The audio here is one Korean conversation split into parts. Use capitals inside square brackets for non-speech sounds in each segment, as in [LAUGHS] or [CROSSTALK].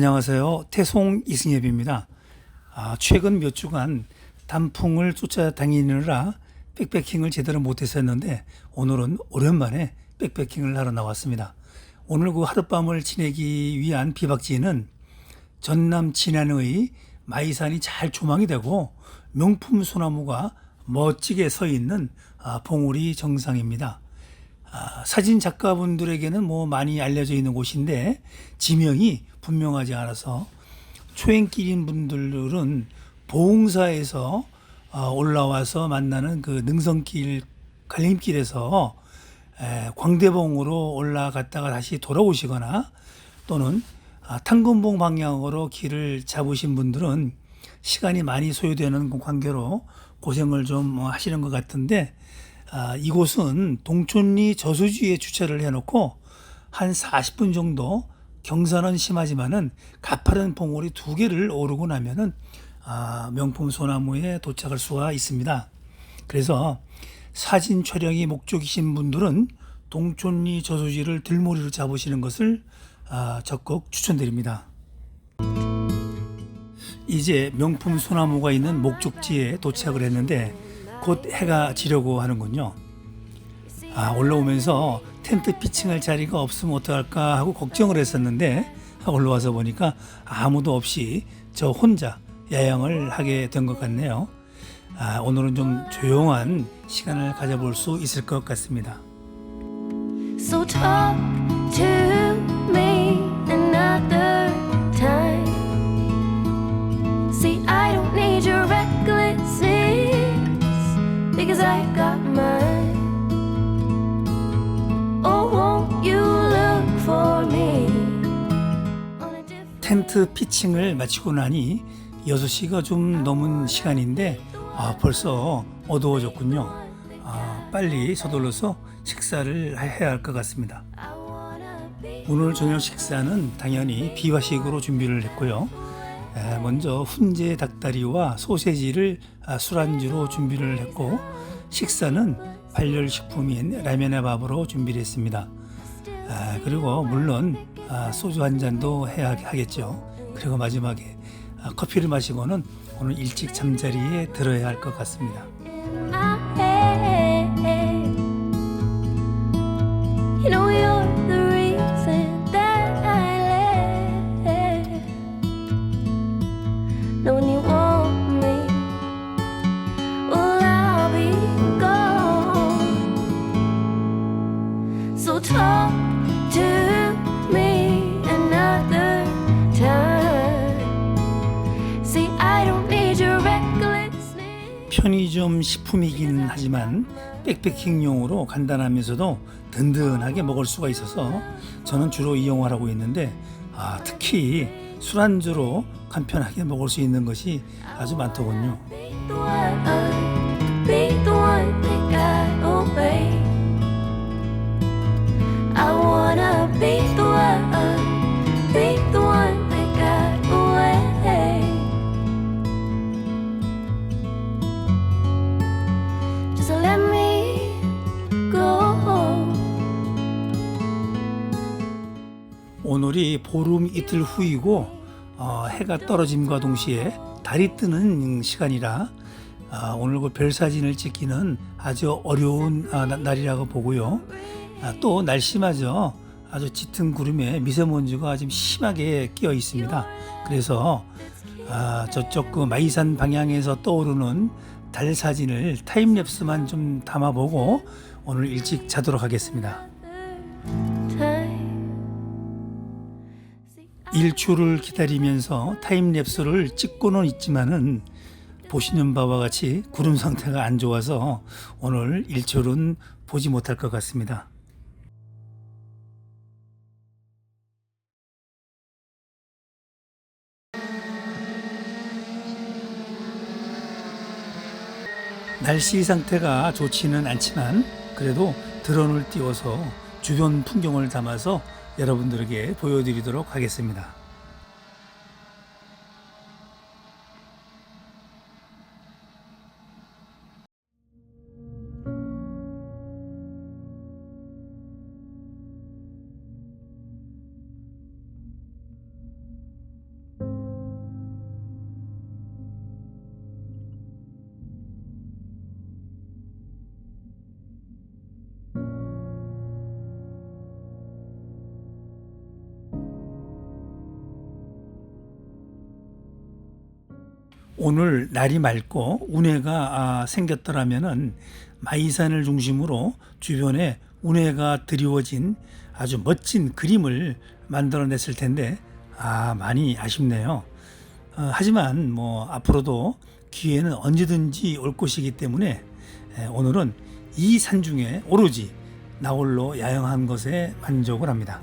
안녕하세요. 태송 이승엽입니다. 아, 최근 몇 주간 단풍을 쫓아다니느라 백패킹을 제대로 못했었는데 오늘은 오랜만에 백패킹을 하러 나왔습니다. 오늘 그 하룻밤을 지내기 위한 비박지는 전남 진안의 마이산이 잘 조망이 되고 명품 소나무가 멋지게 서 있는 아, 봉우리 정상입니다. 아, 사진 작가분들에게는 뭐 많이 알려져 있는 곳인데 지명이 분명하지 않아서 초행길인 분들은 보흥사에서 아, 올라와서 만나는 그 능선길 갈림길에서 에, 광대봉으로 올라갔다가 다시 돌아오시거나 또는 아, 탄건봉 방향으로 길을 잡으신 분들은 시간이 많이 소요되는 그 관계로 고생을 좀 하시는 것 같은데 아, 이곳은 동촌리 저수지에 주차를 해놓고 한 40분 정도 경사는 심하지만은 가파른 봉우리 두 개를 오르고 나면은 아, 명품 소나무에 도착할 수가 있습니다. 그래서 사진 촬영이 목적이신 분들은 동촌리 저수지를 들모리로 잡으시는 것을 아, 적극 추천드립니다. 이제 명품 소나무가 있는 목적지에 도착을 했는데 곧 해가 지려고 하는군요. 아, 올라오면서 텐트 피칭할 자리가 없으면 어떡할까 하고 걱정을 했었는데 올라와서 보니까 아무도 없이 저 혼자 야영을 하게 된 것 같네요. 아, 오늘은 좀 조용한 시간을 가져볼 수 있을 것 같습니다. So talk to me another time. See, I don't need your because I got mine. Oh, won't you look for me 텐트 피칭을 마치고 나니 6시가 좀 넘은 시간인데 아, 벌써 어두워졌군요. 아, 빨리 서둘러서 식사를 해야 할 것 같습니다. 오늘 저녁 식사는 당연히 비화식으로 준비를 했고요. 에, 먼저 훈제 닭다리와 소세지를 아, 술안주로 준비를 했고 식사는 발열식품인 라면의 밥으로 준비를 했습니다. 아, 그리고 물론 아, 소주 한 잔도 해야 하겠죠. 그리고 마지막에 아, 커피를 마시고는 오늘 일찍 잠자리에 들어야 할 것 같습니다. 식품이긴 하지만 백패킹용으로 간단하면서도 든든하게 먹을 수가 있어서 저는 주로 이용을 하고 있는데 아, 특히 술안주로 간편하게 먹을 수 있는 것이 아주 많더군요. 보름 이틀 후이고 어, 해가 떨어짐과 동시에 달이 뜨는 시간이라 아, 오늘 그 별 사진을 찍기는 아주 어려운 아, 나- 날이라고 보고요. 아, 또 날씨마저 아주 짙은 구름에 미세먼지가 좀 심하게 끼어 있습니다. 그래서 아, 저쪽 그 마이산 방향에서 떠오르는 달 사진을 타임랩스만 좀 담아보고 오늘 일찍 자도록 하겠습니다. 일출을 기다리면서 타임랩스를 찍고는 있지만은 보시는 바와 같이 구름 상태가 안 좋아서 오늘 일출은 보지 못할 것 같습니다. 날씨 상태가 좋지는 않지만 그래도 드론을 띄워서 주변 풍경을 담아서 여러분들에게 보여드리도록 하겠습니다. 오늘 날이 맑고 운해가 아, 생겼더라면은 마이산을 중심으로 주변에 운해가 드리워진 아주 멋진 그림을 만들어냈을 텐데 아 많이 아쉽네요. 어, 하지만 뭐 앞으로도 기회는 언제든지 올 것이기 때문에 에, 오늘은 이 산 중에 오로지 나홀로 야영한 것에 만족을 합니다.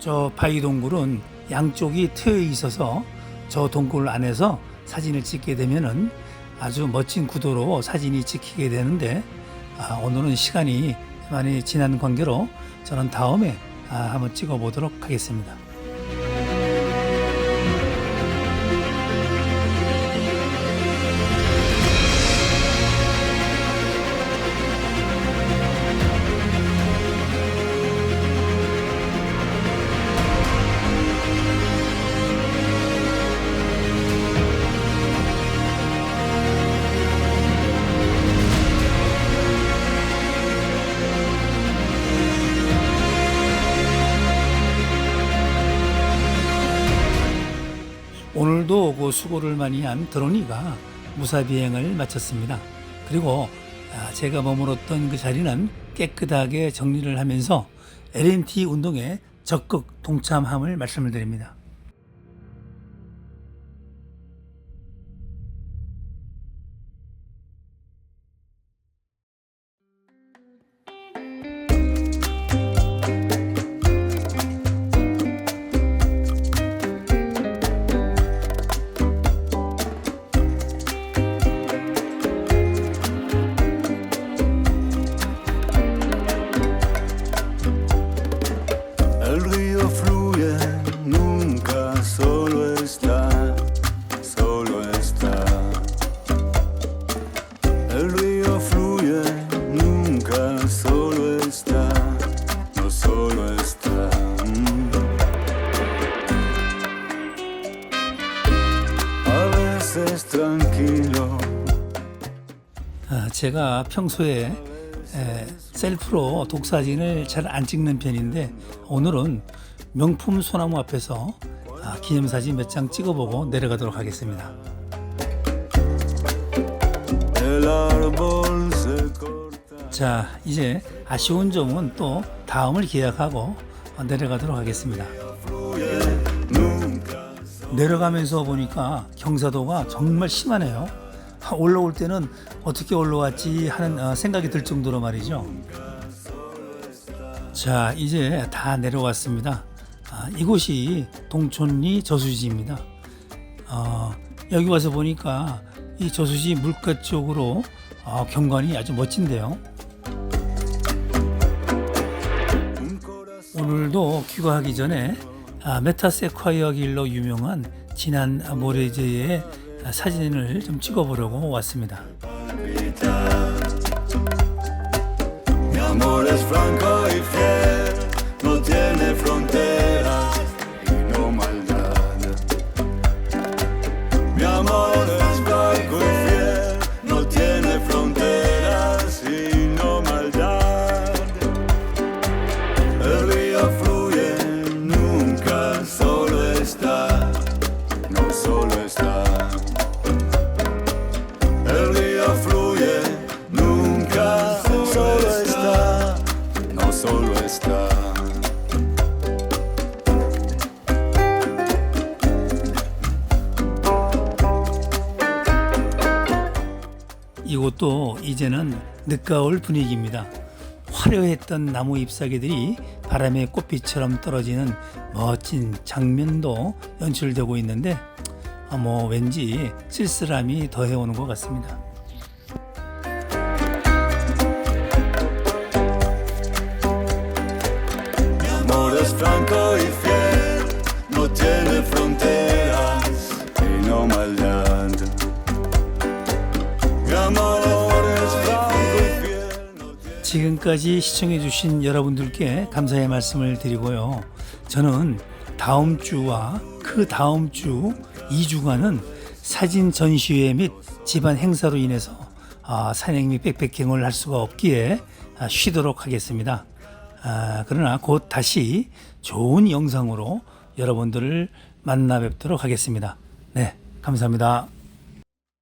저 바위 동굴은 양쪽이 트여 있어서 저 동굴 안에서 사진을 찍게 되면은 아주 멋진 구도로 사진이 찍히게 되는데 아, 오늘은 시간이 많이 지난 관계로 저는 다음에 아, 한번 찍어 보도록 하겠습니다. 오늘도 그 수고를 많이 한 드로니가 무사 비행을 마쳤습니다. 그리고 아, 제가 머물었던 그 자리는 깨끗하게 정리를 하면서 LNT 운동에 적극 동참함을 말씀을 드립니다. 제가 평소에 에, 셀프로 독사진을 잘 안 찍는 편인데 오늘은 명품 소나무 앞에서 아, 기념사진 몇 장 찍어보고 내려가도록 하겠습니다. 자, 이제 아쉬운 점은 또 다음을 기약하고 어, 내려가도록 하겠습니다. 내려가면서 보니까 경사도가 정말 심하네요. 아, [LAUGHS] 올라올 때는 어떻게 올라왔지 하는 어, 생각이 들 정도로 말이죠. 자, 이제 다 내려왔습니다. 아, 이곳이 동촌리 저수지입니다. 어, 여기 와서 보니까 이 저수지 물가 쪽으로 어, 경관이 아주 멋진데요. 오늘도 귀가하기 전에 아, 메타세콰이어 길로 유명한 진안 모래제의 사진을 좀 찍어보려고 왔습니다. Está. 이곳도 이제는 늦가을 분위기입니다. 화려했던 나무 잎사귀들이 바람의 꽃빛처럼 떨어지는 멋진 장면도 연출되고 있는데 아, 뭐 왠지 쓸쓸함이 더해오는 것 같습니다. Franco y fiel, no tiene fronteras y no maldad. 지금까지 시청해주신 여러분들께 감사의 말씀을 드리고요. 저는 다음 주와 그 다음 주 2주간은 사진 전시회 및 집안 행사로 인해서 아, 산행 및 백패킹을 할 수가 없기에 아, 쉬도록 하겠습니다. 아, 그러나 곧 다시 좋은 영상으로 여러분들을 만나 뵙도록 하겠습니다. 네, 감사합니다.